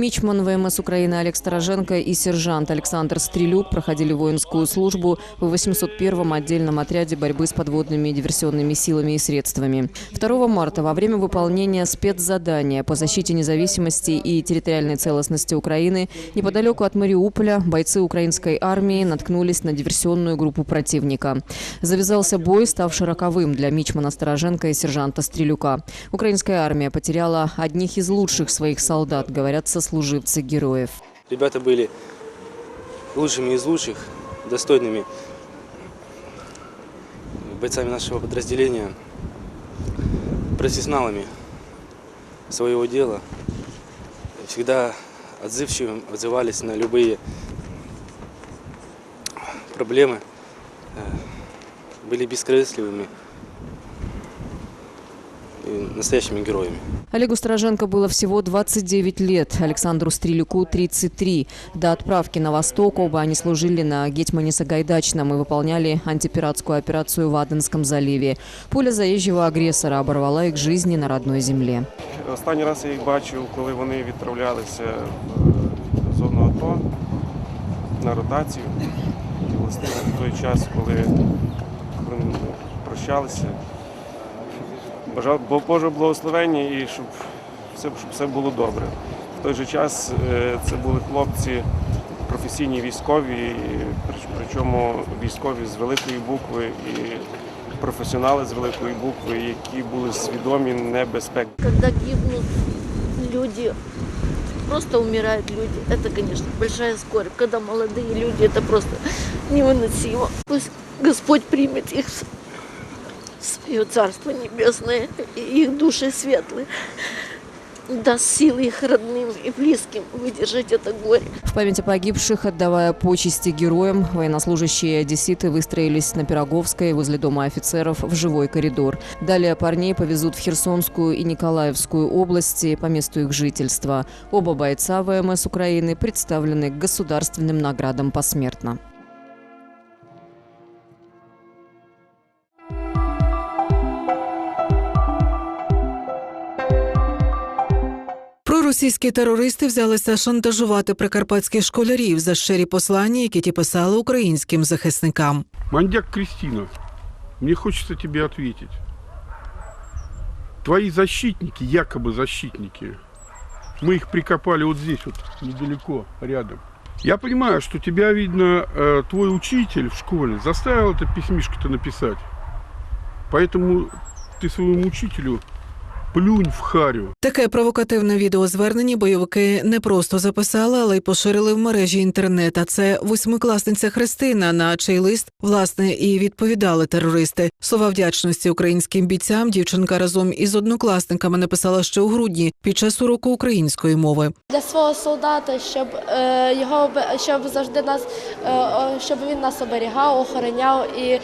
Мичман ВМС Украины Олег Стороженко и сержант Александр Стрелюк проходили воинскую службу в 801-м отдельном отряде борьбы с подводными диверсионными силами и средствами. 2 марта во время выполнения спецзадания по защите независимости и территориальной целостности Украины неподалеку от Мариуполя бойцы украинской армии наткнулись на диверсионную группу противника. Завязался бой, ставший роковым для Мичмана Стороженко и сержанта Стрелюка. Украинская армия потеряла одних из лучших своих солдат, говорят сослуживцы героев. Ребята были лучшими из лучших, достойными бойцами нашего подразделения, профессионалами своего дела. Всегда отзывчивым отзывались на любые проблемы, э, были бескорыстливыми настоящими героями. Олегу Стороженко было всего 29 лет, Александру Стрелюку – 33. До отправки на восток оба они служили на Гетьмане Сагайдачном и выполняли антипиратскую операцию в Аденском заливе. Пуля заезжего агрессора оборвала их жизни на родной земле. Останній раз я їх бачив, коли вони відправлялися в зону АТО на ротацію. І власне в той час, коли, коли ми прощалися, бажав Бо- Боже благословення і щоб все, щоб все було добре. В той же час е, це були хлопці професійні військові, і прич- причому військові з великої букви і професіонали з великої букви, які були свідомі небезпек. Когда гибнут люди, просто умирают люди, это, конечно, большая скорбь. Когда молодые люди, это просто невыносимо. Пусть Господь примет их в Свое Царство Небесное, и их души светлые, даст силы их родным и близким выдержать это горе. В память о погибших, отдавая почести героям, военнослужащие одесситы выстроились на Пироговской возле дома офицеров в живой коридор. Далее парней повезут в Херсонскую и Николаевскую области по месту их жительства. Оба бойца ВМС Украины представлены государственным наградам посмертно. Проросійські терористи взялися шантажувати прикарпатських школярів за щирі послання, які ті писали українським захисникам. Мандяк Кристина, мне хочется тебе ответить. Твои защитники, якобы защитники, мы их прикопали вот здесь вот, недалеко, рядом. Я понимаю, что тебя, видно, э, твой учитель в школе заставил это письмишко-то написать. Поэтому ты своему учителю плюнь в харю. Таке провокативне відеозвернення бойовики не просто записали, але й поширили в мережі інтернет. А це восьмикласниця Христина, на чий лист власне і відповідали терористи. Слова вдячності українським бійцям дівчинка разом із однокласниками написала ще у грудні під час уроку української мови. для свого солдата, щоб е, його щоб завжди нас, е, щоб він нас оберігав, охороняв і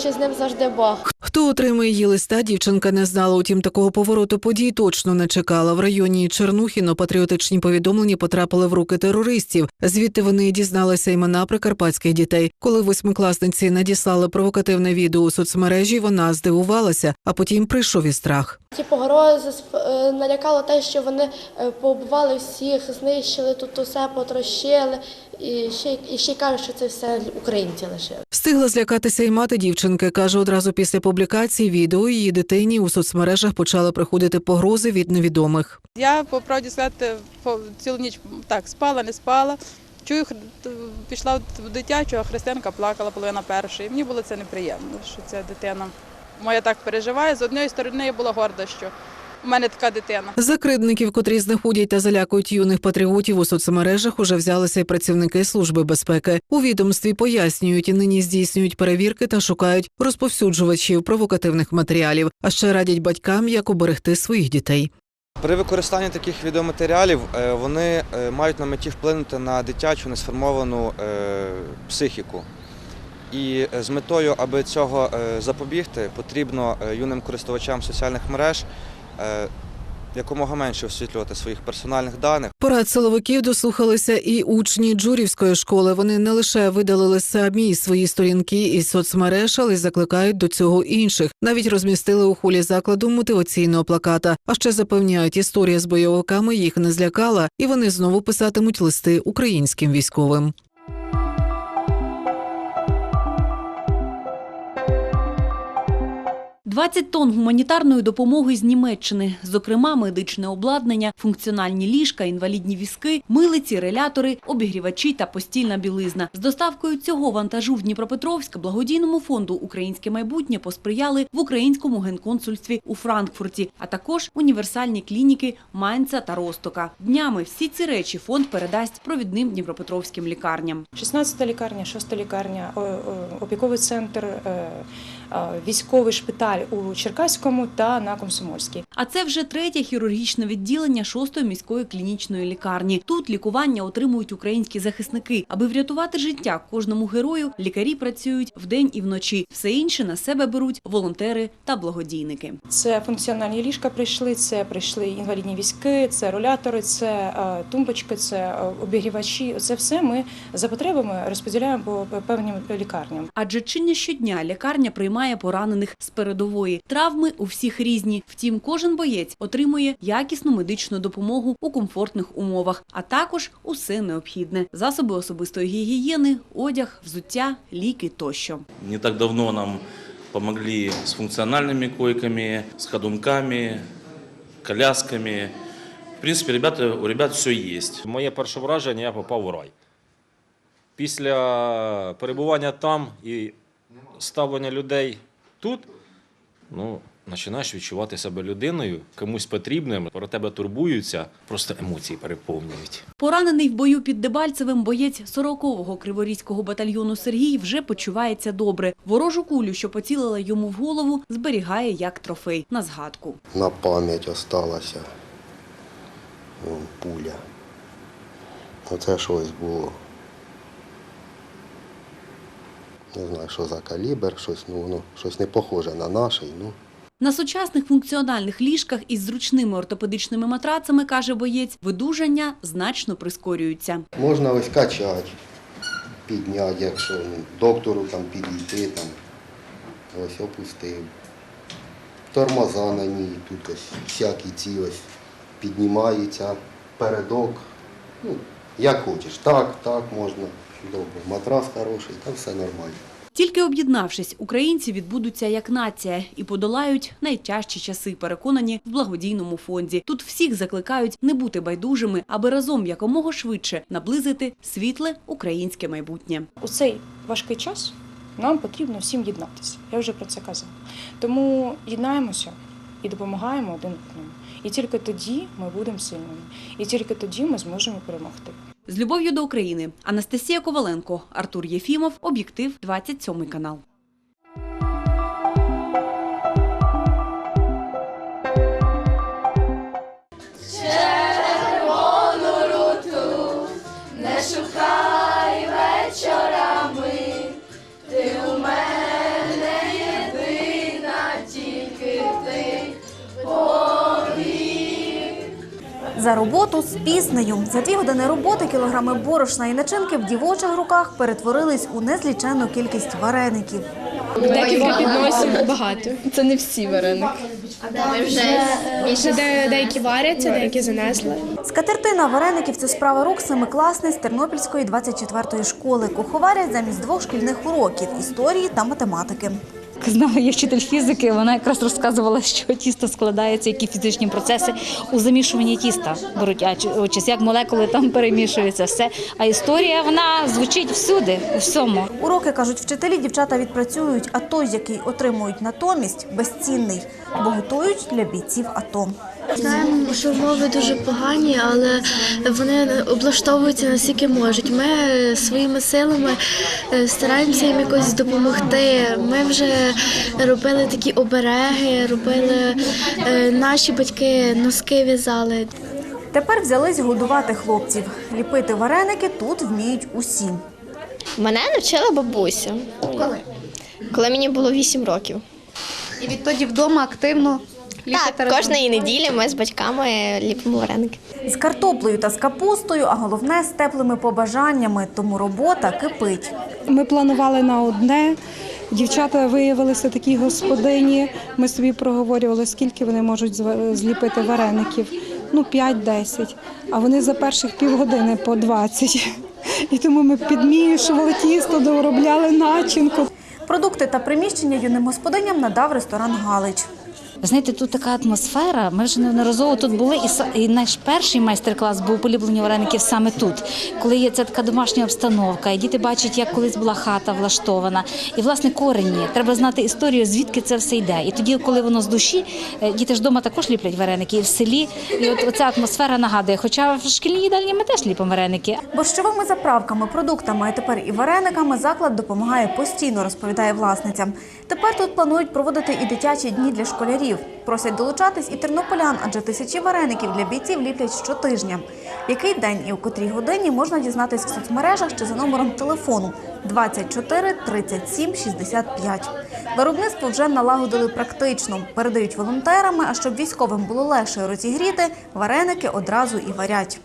що з ним завжди Бог. Хто отримає її листа, дівчинка не знала. Утім, такого повороту подій точно не чекала. В районі Чернухіно патріотичні повідомлення потрапили в руки терористів. Звідти вони дізналися імена прикарпатських дітей. Коли восьмикласниці надіслали провокативне відео у соцмережі, вона здивувалася, а потім прийшов і страх. Ті погрози е, налякало те, що вони е, побивали всіх, знищили тут усе, потрощили, і ще, і ще й кажуть, що це все українці лишили. Встигла злякатися і мати дівчинки. каже, одразу після публікації відео її дитині у соцмережах почали приходити погрози від невідомих. Я, по правді сказати, по- цілу ніч так спала, не спала. Чую, пішла в дитячу, а Христинка плакала половина першої. Мені було це неприємно, що ця дитина моя так переживає. З однієї сторони я була горда, що в мене така дитина. За кривдників, котрі знаходять та залякують юних патріотів у соцмережах, уже взялися й працівники служби безпеки. У відомстві пояснюють, і нині здійснюють перевірки та шукають розповсюджувачів провокативних матеріалів, а ще радять батькам, як оберегти своїх дітей. При використанні таких відеоматеріалів е, вони е, мають на меті вплинути на дитячу несформовану е, психіку. І з метою, аби цього запобігти, потрібно юним користувачам соціальних мереж якомога менше освітлювати своїх персональних даних. Порад силовиків дослухалися і учні Джурівської школи. Вони не лише видалили самі свої сторінки із соцмереж, але й закликають до цього інших. Навіть розмістили у холі закладу мотиваційного плаката. А ще запевняють, історія з бойовиками їх не злякала, і вони знову писатимуть листи українським військовим. 20 тонн гуманітарної допомоги з Німеччини, зокрема медичне обладнання, функціональні ліжка, інвалідні візки, милиці, релятори, обігрівачі та постільна білизна. З доставкою цього вантажу в Дніпропетровськ благодійному фонду Українське майбутнє посприяли в українському генконсульстві у Франкфурті, а також універсальні клініки Майнца та Ростока. Днями всі ці речі фонд передасть провідним дніпропетровським лікарням. 16 лікарня, 6 лікарня, опіковий центр, е, військовий шпиталь у Черкаському та на Комсомольській. А це вже третє хірургічне відділення шостої міської клінічної лікарні. Тут лікування отримують українські захисники. Аби врятувати життя кожному герою, лікарі працюють вдень і вночі. Все інше на себе беруть волонтери та благодійники. Це функціональні ліжка прийшли, це прийшли інвалідні візки, це рулятори, це е, тумбочки, це е, обігрівачі. Це все ми за потребами розподіляємо по певним лікарням. Адже чи щодня лікарня приймає поранених з передової. Травми у всіх різні. Втім, кожен боєць отримує якісну медичну допомогу у комфортних умовах, а також усе необхідне: засоби особистої гігієни, одяг, взуття, ліки тощо. Не так давно нам помогли с функциональными койками, с ходунками, колясками. В принципе, ребята, у ребят все есть. Моє перше враження, я попав у рай. Після перебування там і ставлення людей тут, ну, починаєш відчувати себе людиною, комусь потрібним, про тебе турбуються, просто емоції переповнюють. Поранений в бою під Дебальцевим боєць 40-го Криворізького батальйону Сергій вже почувається добре. Ворожу кулю, що поцілила йому в голову, зберігає як трофей на згадку. на пам'ять осталася пуля. Оце щось було. Не знаю, що за калібр, щось, ну, воно щось не похоже на наш. Ну. На сучасних функціональних ліжках із зручними ортопедичними матрацами, каже боєць, видужання значно прискорюються. Можна ось качати, підняти, якщо ну, доктору там підійти, там, ось опустив. Тормоза на ній, тут ось всякі ці ось піднімаються, передок. Ну, як хочеш, так, так можна. Добре. Матрас хороший, там все нормально. Тільки об'єднавшись, українці відбудуться як нація і подолають найтяжчі часи, переконані в благодійному фонді. Тут всіх закликають не бути байдужими, аби разом якомога швидше наблизити світле українське майбутнє. У цей важкий час нам потрібно всім єднатися. Я вже про це казала. Тому єднаємося і допомагаємо один одному. І тільки тоді ми будемо сильними. І тільки тоді ми зможемо перемогти. З любов'ю до України Анастасія Коваленко, Артур Єфімов, Об'єктив 27 канал. За роботу з піснею. За дві години роботи кілограми борошна і начинки в дівочих руках перетворились у незліченну кількість вареників. Декілька підносів багато. Це не всі вареники. Де- деякі варяться, деякі занесли. Скатертина вареників це справа рук семикласниць Тернопільської 24-ї школи. Куховарять замість двох шкільних уроків історії та математики. З нами є вчитель фізики. Вона якраз розказувала, що тісто складається, які фізичні процеси у замішуванні тіста беруть участь, як молекули там перемішуються, все. А історія вона звучить всюди, у всьому. Уроки, кажуть вчителі, дівчата відпрацюють, а той, який отримують натомість, безцінний, бо готують для бійців АТО. Знаємо, що умови дуже погані, але вони облаштовуються наскільки можуть. Ми своїми силами е, стараємося їм якось допомогти. Ми вже робили такі обереги, робили е, наші батьки носки в'язали. Тепер взялись годувати хлопців. Ліпити вареники тут вміють усі. Мене навчила бабуся. Коли? Коли мені було 8 років. І відтоді вдома активно Так, кожної неділі ми з батьками ліпимо вареники. З картоплею та з капустою, а головне з теплими побажаннями, тому робота кипить. Ми планували на одне. Дівчата виявилися такі господині. Ми собі проговорювали, скільки вони можуть зліпити вареників. Ну, 5-10. А вони за перших півгодини по 20. І тому ми підмішували тісто, доробляли начинку. Продукти та приміщення юним господиням надав ресторан Галич. Ви знаєте, тут така атмосфера. Ми вже неодноразово тут були, і, наш перший майстер-клас був поліплені вареників саме тут, коли є ця така домашня обстановка, і діти бачать, як колись була хата влаштована. І власне корені. Треба знати історію, звідки це все йде. І тоді, коли воно з душі, е, діти ж вдома також ліплять вареники, і в селі. І от оця атмосфера нагадує. Хоча в шкільній їдальні ми теж ліпимо вареники. Борщовими заправками, продуктами, а тепер і варениками заклад допомагає постійно, розповідає власниця. Тепер тут планують проводити і дитячі дні для школярів. Просять долучатись і тернополян, адже тисячі вареників для бійців ліплять щотижня. Який день і у котрій годині можна дізнатись в соцмережах чи за номером телефону 24 37 65. Виробництво вже налагодили практично, передають волонтерами, а щоб військовим було легше розігріти, вареники одразу і варять.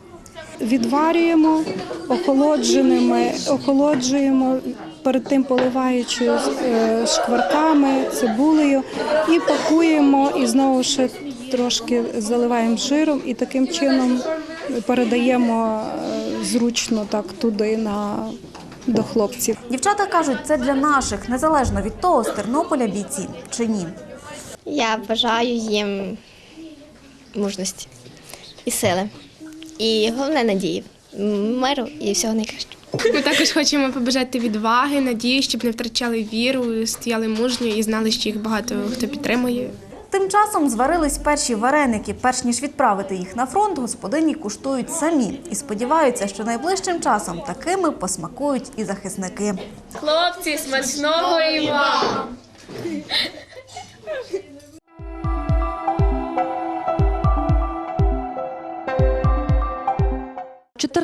Відварюємо охолодженими, охолоджуємо перед тим поливаючи е, шкварками, цибулею і пакуємо, і знову ще трошки заливаємо жиром і таким чином передаємо е, зручно так туди на до хлопців. Дівчата кажуть, це для наших, незалежно від того, з Тернополя бійці чи ні. Я бажаю їм мужності і сили. І головне надії, миру і всього найкращого. Ми також хочемо побажати відваги, надії, щоб не втрачали віру, стояли мужньо і знали, що їх багато хто підтримує. Тим часом зварились перші вареники. Перш ніж відправити їх на фронт, господині куштують самі і сподіваються, що найближчим часом такими посмакують і захисники. Хлопці, смачного і вам!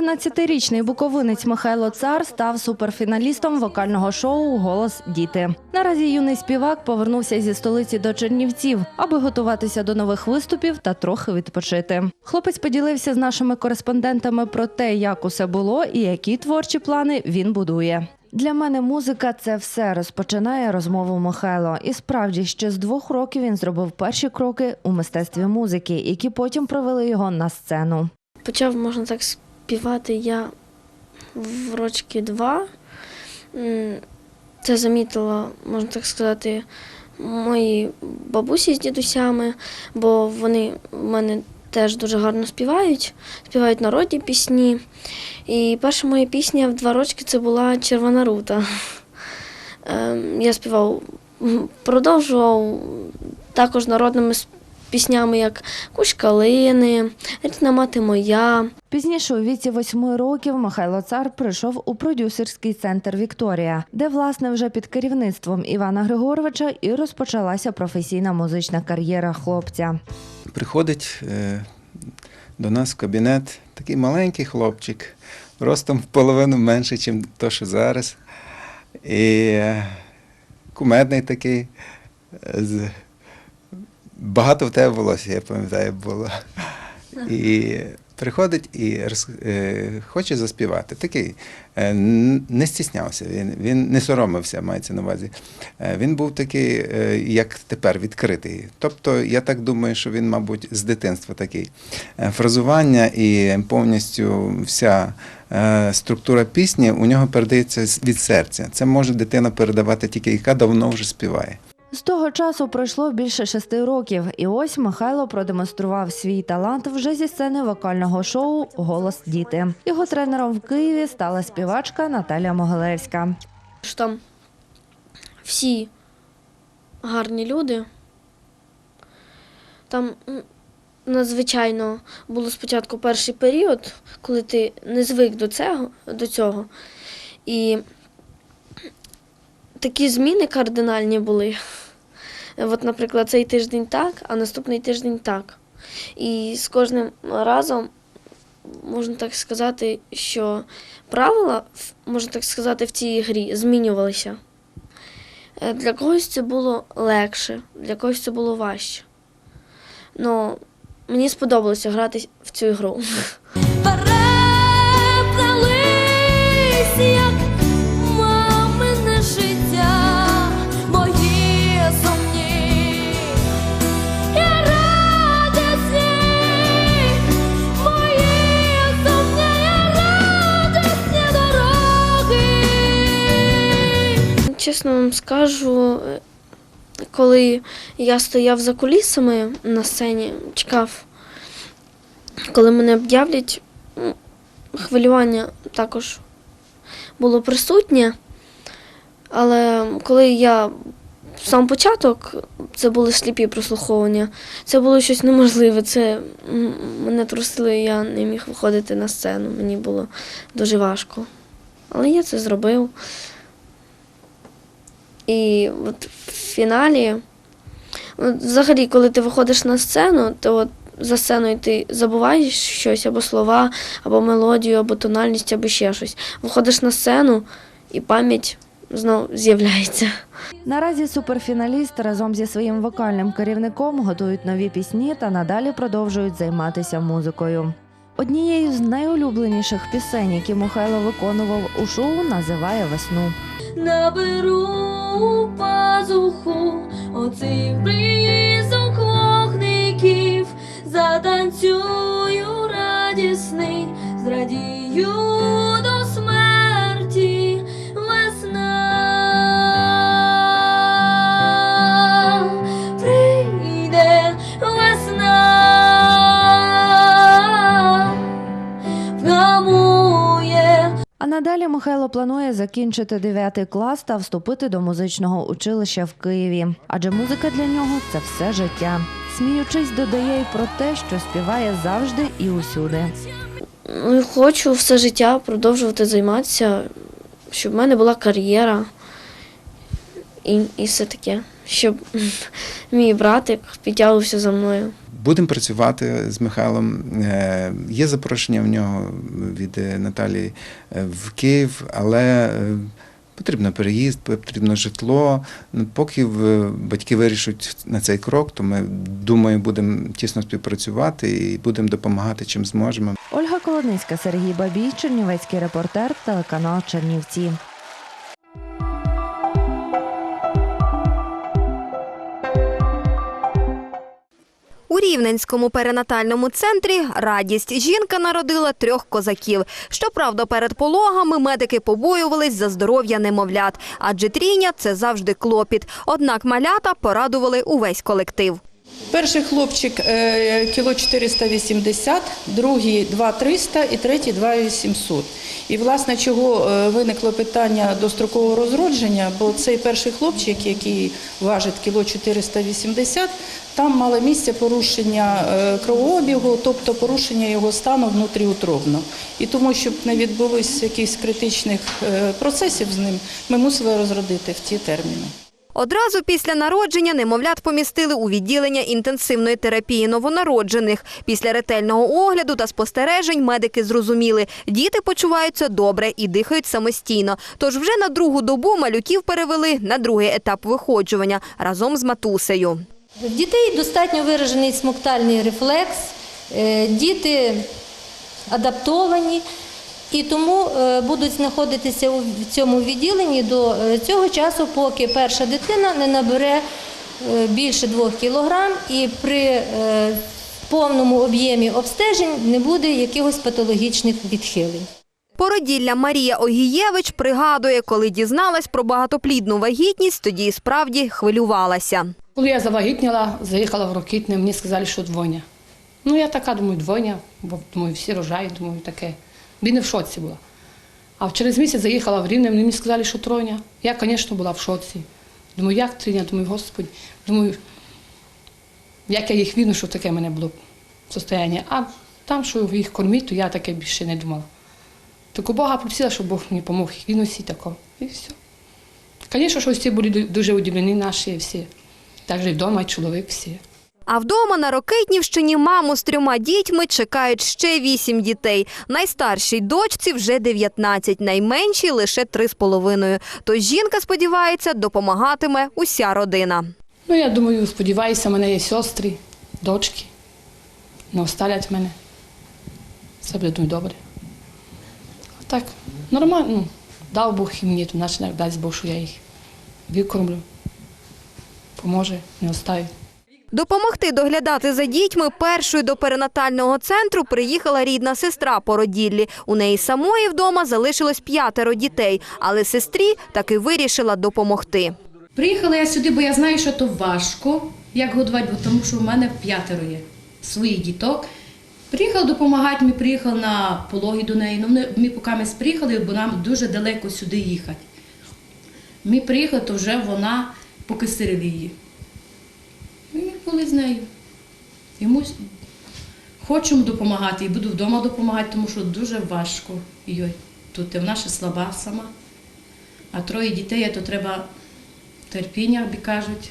14-річний буковинець Михайло Цар став суперфіналістом вокального шоу Голос діти. Наразі юний співак повернувся зі столиці до Чернівців, аби готуватися до нових виступів та трохи відпочити. Хлопець поділився з нашими кореспондентами про те, як усе було і які творчі плани він будує. Для мене музика це все розпочинає розмову Михайло. І справді ще з двох років він зробив перші кроки у мистецтві музики, які потім провели його на сцену. Почав, можна так співати я в рочки два. Це замітила, можна так сказати, мої бабусі з дідусями, бо вони в мене теж дуже гарно співають, співають народні пісні. І перша моя пісня в два рочки це була Червона рута. Ем, Я співав, продовжував також народними с- піснями, як калини, Рідна мати моя. Пізніше у віці восьми років Михайло Цар прийшов у продюсерський центр Вікторія, де власне вже під керівництвом Івана Григоровича і розпочалася професійна музична кар'єра хлопця. Приходить е, до нас в кабінет такий маленький хлопчик, ростом в половину менше, ніж то, що зараз. І е, кумедний такий. е, З... Багато в тебе волосся, я пам'ятаю, було. І приходить і роз- е, хоче заспівати. Такий е, не стіснявся, він, він не соромився, мається на увазі. Е, Він був такий, як тепер, відкритий. Тобто, я так думаю, що він, мабуть, з дитинства такий. Фразування і повністю вся структура пісні у нього передається від серця. Це може дитина передавати тільки, яка давно вже співає. З того часу пройшло більше шести років, і ось Михайло продемонстрував свій талант вже зі сцени вокального шоу Голос діти. Його тренером в Києві стала співачка Наталя Могилевська. Що там всі гарні люди. Там надзвичайно було спочатку перший період, коли ти не звик до цього, до цього. І такі зміни кардинальні були. От, наприклад, цей тиждень так, а наступний тиждень так. І з кожним разом можна так сказати, що правила, можна так сказати, в цій грі змінювалися. Е, Для когось це було легше, для когось це було важче. ну, мені сподобалося грати в цю гру. Чесно вам скажу, е, коли я стояв за кулісами на сцені, чекав, коли мене об'являть, хвилювання також було присутнє. Але коли я сам початок, це були сліпі прослуховування, це було щось неможливе. Це мене трусили, я не міг виходити на сцену. Мені було дуже важко. Але я це зробив. І от в фіналі, от взагалі, коли ти виходиш на сцену, то от за сценою ти забуваєш щось або слова, або мелодію, або тональність, або ще щось. Виходиш на сцену і пам'ять знов з'являється. Наразі суперфіналісти разом зі своїм вокальним керівником готують нові пісні та надалі продовжують займатися музикою. Однією з найулюбленіших пісень, які Михайло виконував у шоу, називає весну. Наберу пазуху оцих близок вогників, затанцюю радісний, зрадію А надалі Михайло планує закінчити 9 клас та вступити до музичного училища в Києві. Адже музика для нього це все життя. Сміючись, додає й про те, що співає завжди і усюди. Ну, хочу все життя продовжувати займатися, щоб в мене була кар'єра і, і все таке, щоб мій братик підтягувався за мною. Будемо працювати з Михайлом. Е, Є запрошення в нього від е, Наталії е, в Київ, але потрібно переїзд, потрібно житло. Ну, Поки батьки вирішать на цей крок, то ми думаю, будемо тісно співпрацювати і будемо допомагати чим зможемо. Ольга Колодницька, Сергій Бабій, Чернівецький репортер, телеканал Чернівці. Рівненському перинатальному центрі радість жінка народила трьох козаків. Щоправда, перед пологами медики побоювались за здоров'я немовлят, адже трійня це завжди клопіт. Однак малята порадували увесь колектив. Перший хлопчик е, кіло 480, другий 2300 і третій 2800. І власне чого е, виникло питання дострокового розродження, бо цей перший хлопчик, який важить кіло 480, там мало місце порушення е, кровообігу, тобто порушення його стану внутріутробно. І тому, щоб не відбулось якихось критичних е, процесів з ним, ми мусили розродити в ті терміни. Одразу після народження немовлят помістили у відділення інтенсивної терапії новонароджених. Після ретельного огляду та спостережень медики зрозуміли, діти почуваються добре і дихають самостійно. Тож вже на другу добу малюків перевели на другий етап виходжування разом з матусею. В дітей достатньо виражений смоктальний рефлекс, е, діти адаптовані і тому е, будуть знаходитися у цьому відділенні до е, цього часу, поки перша дитина не набере більше 2 кілограм і при повному об'ємі обстежень не буде якихось патологічних відхилень. Породілля Марія Огієвич пригадує, коли дізналась про багатоплідну вагітність, тоді і справді хвилювалася. Коли я завагітніла, заїхала в Рокітне, мені сказали, що двойня. Ну, я така думаю, двойня, бо думаю, всі рожають, думаю, таке. Він не в шоці була. А через місяць заїхала в Рівне, мені сказали, що тройня. Я, звісно, була в шоці. Думаю, як трійня? Думаю, господи, думаю, як я їх відну, що таке в мене було состояння. А там, що їх кормить, то я таке більше не думала. Так у Бога попросила, щоб Бог мені допомог їх відносити такого. І все. Звісно, що всі були дуже удивлені наші всі. Же і вдома, і чоловік всі. А вдома на Рокитнівщині маму з трьома дітьми чекають ще вісім дітей. Найстаршій дочці вже 19, найменшій лише три з половиною. Тож жінка сподівається, допомагатиме уся родина. Ну, я думаю, сподіваюся, мене є сестри, дочки, не оставлять мене. Все буде дуже добре. А так, нормально. Ну, дав Бог і мені, то наче дасть Бог, що я їх викормлю. Поможе, не оставить. Допомогти доглядати за дітьми першою до перинатального центру приїхала рідна сестра породіллі. У неї самої вдома залишилось п'ятеро дітей, але сестрі таки вирішила допомогти. Приїхала я сюди, бо я знаю, що то важко, як годувати, бо тому що в мене п'ятеро є своїх діток. Приїхала допомагати, ми приїхали на пологи до неї. Ну, ми, ми поки ми приїхали, бо нам дуже далеко сюди їхати. Ми приїхали, то вже вона покисирили її. Ми були з нею. Йому хочемо допомагати і буду вдома допомагати, тому що дуже важко їй. Тут вона ще слаба сама. А троє дітей, то треба терпіння, як кажуть,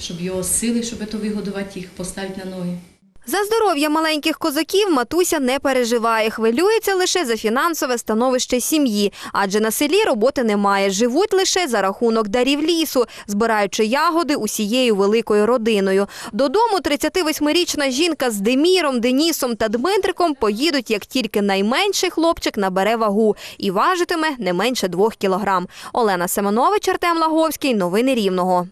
щоб його сили, щоб то вигодувати їх, поставити на ноги. За здоров'я маленьких козаків матуся не переживає, хвилюється лише за фінансове становище сім'ї, адже на селі роботи немає, живуть лише за рахунок дарів лісу, збираючи ягоди усією великою родиною. Додому 38-річна жінка з Деміром, Денісом та Дмитриком поїдуть, як тільки найменший хлопчик набере вагу і важитиме не менше двох кілограм. Олена Семенович, Артем Лаговський. Новини Рівного.